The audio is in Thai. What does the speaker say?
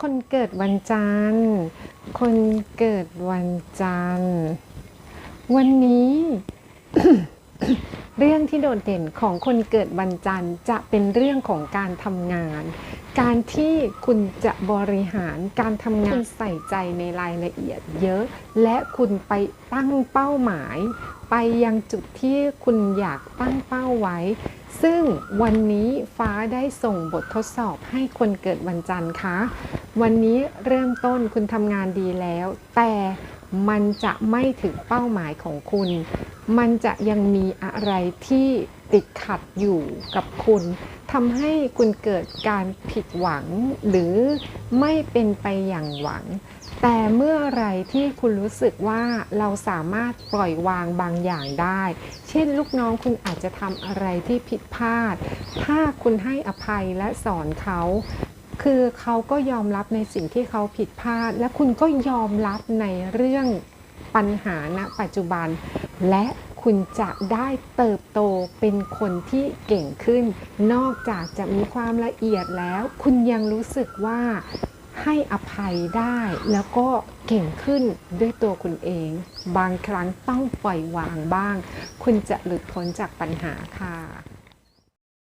คนเกิดวันจันทร์ คนเกิดวันจันทร์ วันนี้ เรื่องที่โดดเด่นของคนเกิดวันจันทร์จะเป็นเรื่องของการทำงาน การที่คุณจะบริหารการทำงานคุณใส่ใจในรายละเอียดเยอะ และคุณไปตั้งเป้าหมาย ไปยังจุดที่คุณอยากตั้งเป้าไว้ซึ่งวันนี้ฟ้าได้ส่งบททดสอบให้คนเกิดวันจันทร์คะ วันนี้เริ่มต้นคุณทำงานดีแล้ว แต่มันจะไม่ถึงเป้าหมายของคุณ มันจะยังมีอะไรที่ติดขัดอยู่กับคุณทำให้คุณเกิดการผิดหวัง หรือไม่เป็นไปอย่างหวัง แต่เมื่อไรที่คุณรู้สึกว่าเราสามารถปล่อยวางบางอย่างได้ เช่นลูกน้องคุณอาจจะทำอะไรที่ผิดพลาด ถ้าคุณให้อภัยและสอนเขา คือเขาก็ยอมรับในสิ่งที่เขาผิดพลาด และคุณก็ยอมรับในเรื่องปัญหาณปัจจุบัน และคุณจะได้เติบโตเป็นคนที่เก่งขึ้น นอกจากจะมีความละเอียดแล้ว คุณยังรู้สึกว่าให้อภัยได้แล้วก็เก่งขึ้นด้วยตัวคุณเอง บางครั้งต้องปล่อยวางบ้าง คุณจะหลุดพ้นจากปัญหาค่ะ